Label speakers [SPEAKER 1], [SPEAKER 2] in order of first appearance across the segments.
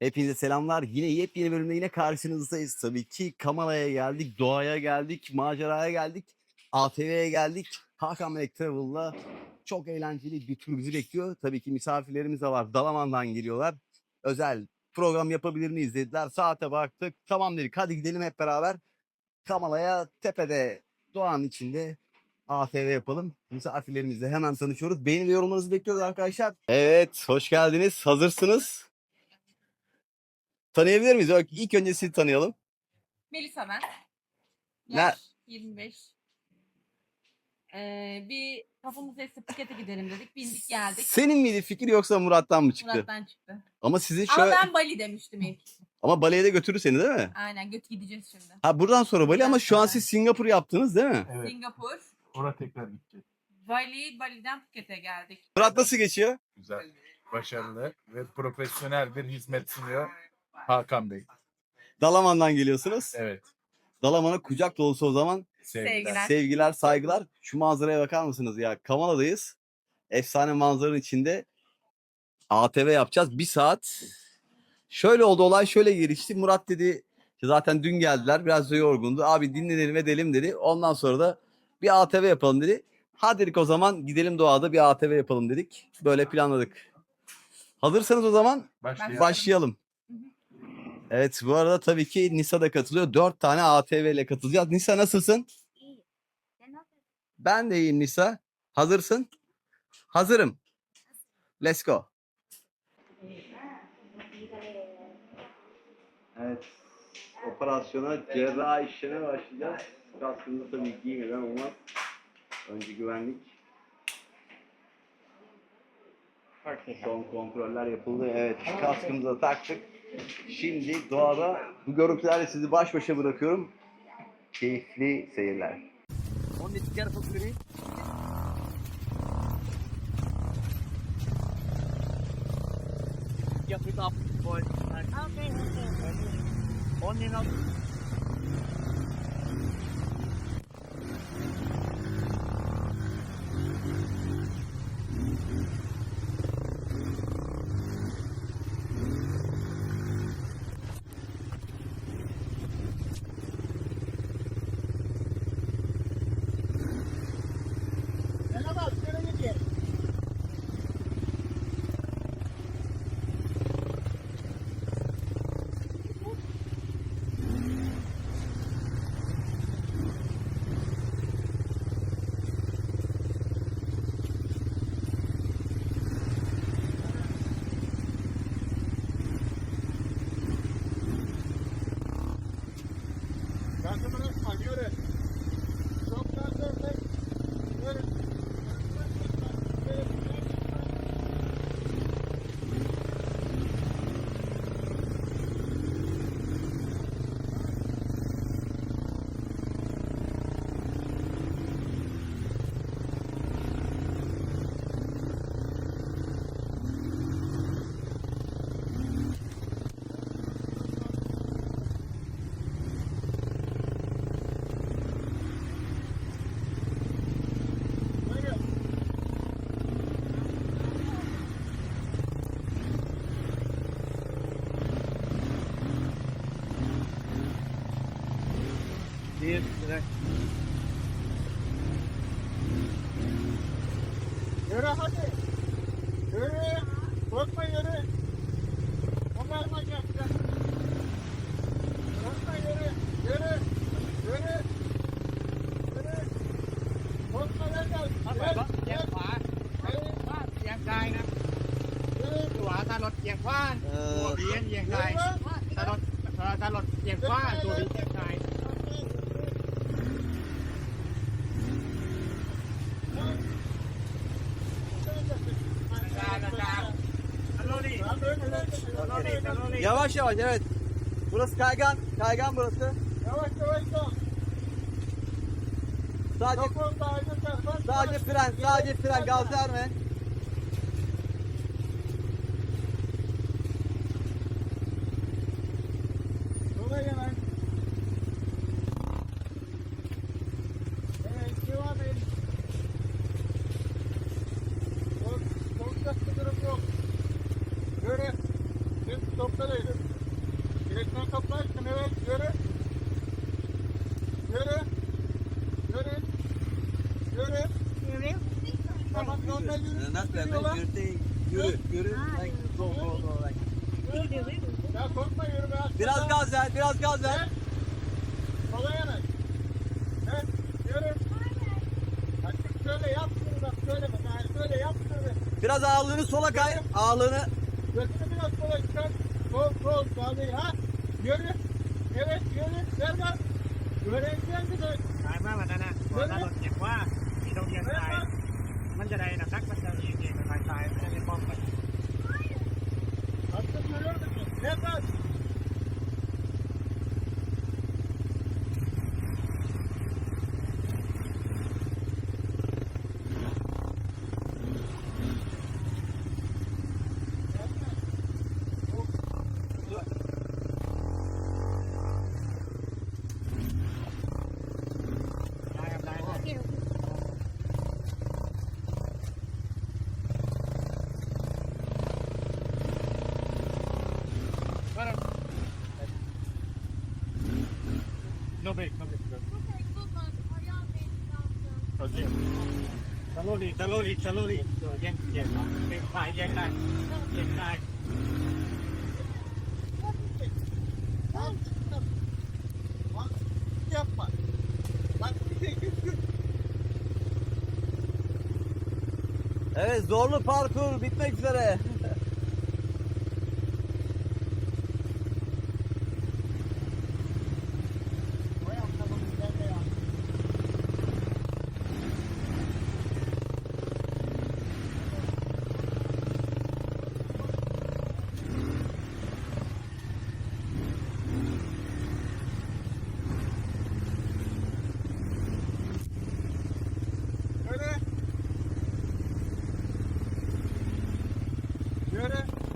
[SPEAKER 1] Hepinize selamlar. Yine yepyeni bölümde yine karşınızdayız. Tabii ki Kamala'ya geldik, doğaya geldik, maceraya geldik, ATV'ye geldik. Hakan Melek Travel'la çok eğlenceli bir tur bizi bekliyor. Tabii ki misafirlerimiz de var. Dalaman'dan geliyorlar. Özel program yapabilir miyiz dediler. Saate baktık. Tamam dedik hadi gidelim hep beraber. Kamala'ya tepede doğanın içinde ATV yapalım. Misafirlerimizle hemen tanışıyoruz. Beğeni ve yorumlarınızı bekliyoruz arkadaşlar. Evet hoş geldiniz. Hazırsınız. Tanıyabilir miyiz? Yok, İlk önce sizi tanıyalım.
[SPEAKER 2] Melisa ben. Ne- Yaş 25. Ee, bir kafamız esti Phuket'e gidelim dedik. Bindik geldik.
[SPEAKER 1] Senin miydi fikir yoksa Murat'tan mı çıktı?
[SPEAKER 2] Murat'tan çıktı.
[SPEAKER 1] Ama sizin Ama şöyle... ben
[SPEAKER 2] Bali demiştim ilk.
[SPEAKER 1] Ama Bali'ye de götürür seni değil mi?
[SPEAKER 2] Aynen göt gideceğiz şimdi.
[SPEAKER 1] Ha buradan sonra Bali ama şu an siz Singapur yaptınız değil mi?
[SPEAKER 3] Evet.
[SPEAKER 2] Singapur,
[SPEAKER 3] Oraya tekrar gidecek.
[SPEAKER 2] Bali, Bali'den Phuket'e geldik.
[SPEAKER 1] Murat nasıl geçiyor?
[SPEAKER 3] Güzel, başarılı ve profesyonel bir hizmet sunuyor Hakan Bey.
[SPEAKER 1] Dalaman'dan geliyorsunuz.
[SPEAKER 3] Evet.
[SPEAKER 1] Dalaman'a kucak dolusu o zaman
[SPEAKER 3] Sevgiler.
[SPEAKER 1] Sevgiler. saygılar. Şu manzaraya bakar mısınız ya? Kamala'dayız. Efsane manzaranın içinde ATV yapacağız. Bir saat. Şöyle oldu olay şöyle gelişti. Murat dedi ki zaten dün geldiler biraz da yorgundu. Abi dinlenelim edelim dedi. Ondan sonra da bir ATV yapalım dedi. Hadi dedik o zaman gidelim doğada bir ATV yapalım dedik. Böyle planladık. Hazırsanız o zaman
[SPEAKER 3] Başlayalım.
[SPEAKER 2] başlayalım.
[SPEAKER 1] Evet bu arada tabii ki Nisa da katılıyor. Dört tane ATV ile katılacağız. Nisa nasılsın? İyi.
[SPEAKER 4] Sen nasılsın?
[SPEAKER 1] Ben de iyiyim Nisa. Hazırsın? Hazırım. Let's go. Evet. Operasyona cerrahi işleme başlayacağız. Kaskımızı tabii giymeden olmaz. Önce güvenlik. Son kontroller yapıldı. Evet kaskımızı da taktık. Şimdi doğada bu görüntülerle sizi baş başa bırakıyorum. Keyifli seyirler. Careful
[SPEAKER 5] boy. Okay, ดีเลย
[SPEAKER 6] เยวเราเขาดิเดี๋ยวรไปเยอนเลกไมมาแก่รถไปเยอะเลยเยอนเลยเยอะเลยเยอะเลยรถไปเยอะเลย
[SPEAKER 5] เยอขวาเย
[SPEAKER 6] อะ
[SPEAKER 5] ขวาเยียงใจนะขวาถ้ารดเยียงขวา
[SPEAKER 1] ตัวเบีย
[SPEAKER 5] นเยียงซ้ายถ้ารถถ้ารถเยียงขวาตัวเบียงซ้าย Yavaş
[SPEAKER 1] yavaş evet. Burası kaygan. Kaygan burası.
[SPEAKER 6] Yavaş yavaş dön.
[SPEAKER 1] Sadece
[SPEAKER 6] sadece fren, sadece
[SPEAKER 1] fren gaz verme.
[SPEAKER 6] Yola gelen. Evet, devam et. Kork- Korkacak bir durum yok. Yürü. Şimdi topları şöyleydi. Direkten kaparsın evet yürü. Yürü. Yürü. Yürü.
[SPEAKER 4] Yürü.
[SPEAKER 6] Not bad, you're not
[SPEAKER 1] yürü, yürü. Like go, go, go. Like.
[SPEAKER 6] Ya korkma yürü biraz. Biraz
[SPEAKER 1] gaz ver, biraz gaz ver.
[SPEAKER 6] Sola yanaş. Evet, yürü. Bak şöyle yap şunu bak, şöyle bak. Yani şöyle yap şunu.
[SPEAKER 1] Biraz ağırlığını sola kay, ağırlığını.
[SPEAKER 6] Götünü biraz sola çıkar. Sol, sol, sağdayı ha. Yürü. Evet, yürü. Ver bak. Böyle izleyen de dön.
[SPEAKER 5] Kayma bana. Bana bakacak. Vah. Bir de uyanlar. มันจะได้นะทักมันจะเองเองตายตายมันจะได้ป้องกัน Così. Stalo lì, stalo lì, stalo lì. Vieni, vieni. Dai, vieni, dai. Vieni, dai.
[SPEAKER 6] Yapma. Bak bir şey
[SPEAKER 1] Evet zorlu parkur bitmek üzere.
[SPEAKER 6] Yürü.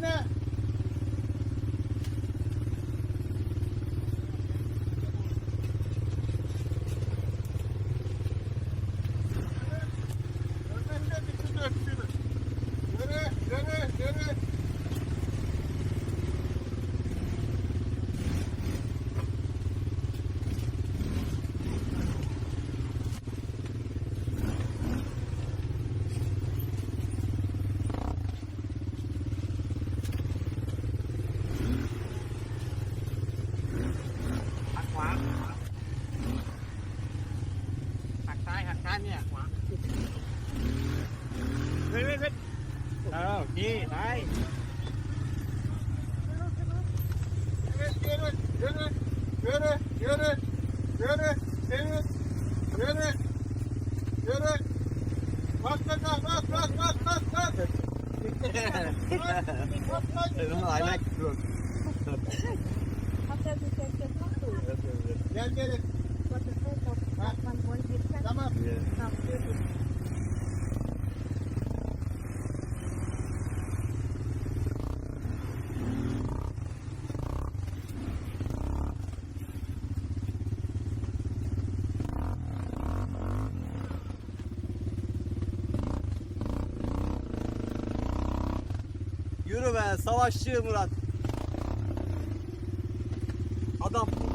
[SPEAKER 6] Yeah. Yürü, yürü, yürü, yürü, yürü, yürü, yürü. Bak, bak, bak, bak, bak, bak, bak, bak.
[SPEAKER 1] The road.
[SPEAKER 6] Gel, gel. Tamam.
[SPEAKER 4] Yürü
[SPEAKER 1] be. Savaşçı Murat. Adam.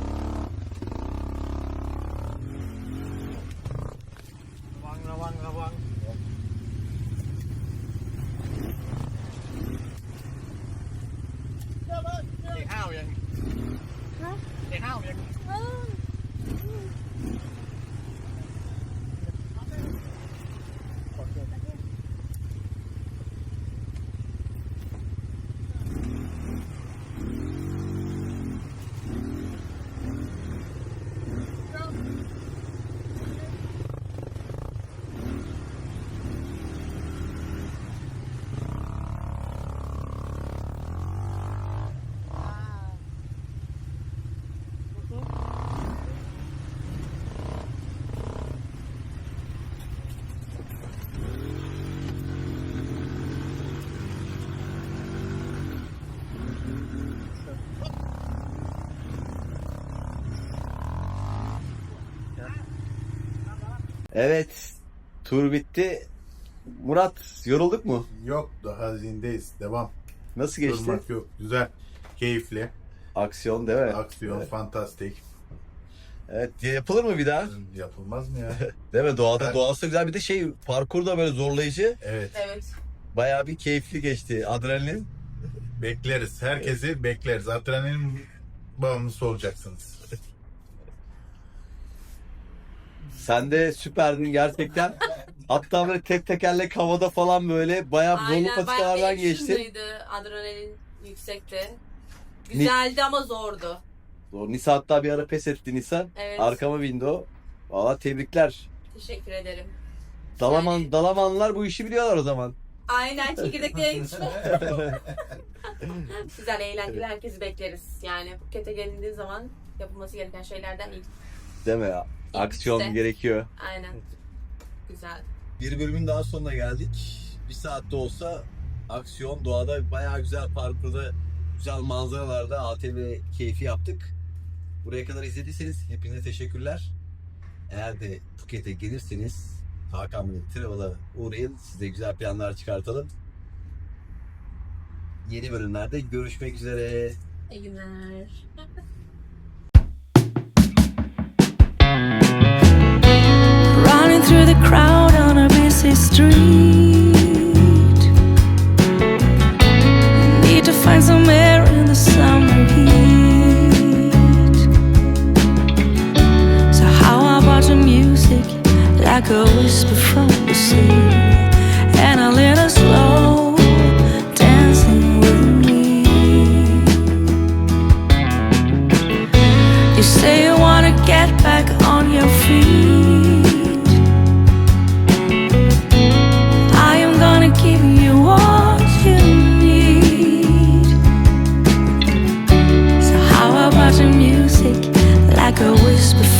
[SPEAKER 1] Evet. Tur bitti. Murat yorulduk mu?
[SPEAKER 3] Yok daha zindeyiz. Devam.
[SPEAKER 1] Nasıl geçti? Durmak
[SPEAKER 3] yok. Güzel. Keyifli.
[SPEAKER 1] Aksiyon değil mi? Aksiyon Evet.
[SPEAKER 3] fantastik.
[SPEAKER 1] Evet. Yapılır mı bir daha?
[SPEAKER 3] Yapılmaz mı ya?
[SPEAKER 1] Değil mi? Doğada Evet. doğası güzel. Bir de şey parkur da böyle zorlayıcı.
[SPEAKER 3] evet.
[SPEAKER 7] Evet.
[SPEAKER 1] Bayağı bir keyifli geçti. Adrenalin.
[SPEAKER 3] Bekleriz. Herkesi bekleriz. Adrenalin bağımlısı olacaksınız.
[SPEAKER 1] Sen de süperdin gerçekten. Hatta böyle tek tekerlek havada falan böyle bayağı zorlu Aynen, bayağı patikalardan bir geçti.
[SPEAKER 7] action'lıydı. Adrenalin yüksekti. Güzeldi ama zordu.
[SPEAKER 1] Doğru. Nisa hatta bir ara pes etti Nisan. Evet. Arkama bindi o. Valla tebrikler.
[SPEAKER 7] Teşekkür ederim.
[SPEAKER 1] Dalaman, Yani- Dalamanlar bu işi biliyorlar o zaman.
[SPEAKER 7] Aynen çekirdeklerin Güzel, eğlenceli. Herkesi bekleriz. Yani Phuket'e gelindiği zaman yapılması gereken şeylerden ilk.
[SPEAKER 1] Değil mi? Aksiyon İşte. gerekiyor.
[SPEAKER 7] Aynen. Güzel.
[SPEAKER 1] Bir bölümün daha sonuna geldik. Bir saatte olsa aksiyon doğada bayağı güzel parkurda güzel manzaralarda ATV keyfi yaptık. Buraya kadar izlediyseniz hepinize teşekkürler. Eğer de Phuket'e gelirseniz Hakan Bey Travel'a uğrayın. Size güzel planlar çıkartalım. Yeni bölümlerde görüşmek üzere.
[SPEAKER 7] İyi günler.
[SPEAKER 2] street. Need to find some air in the summer heat. So, how about your music? Like a whisper from the sea, and a little slow dancing with me. You say you wanna get back on your feet. whisper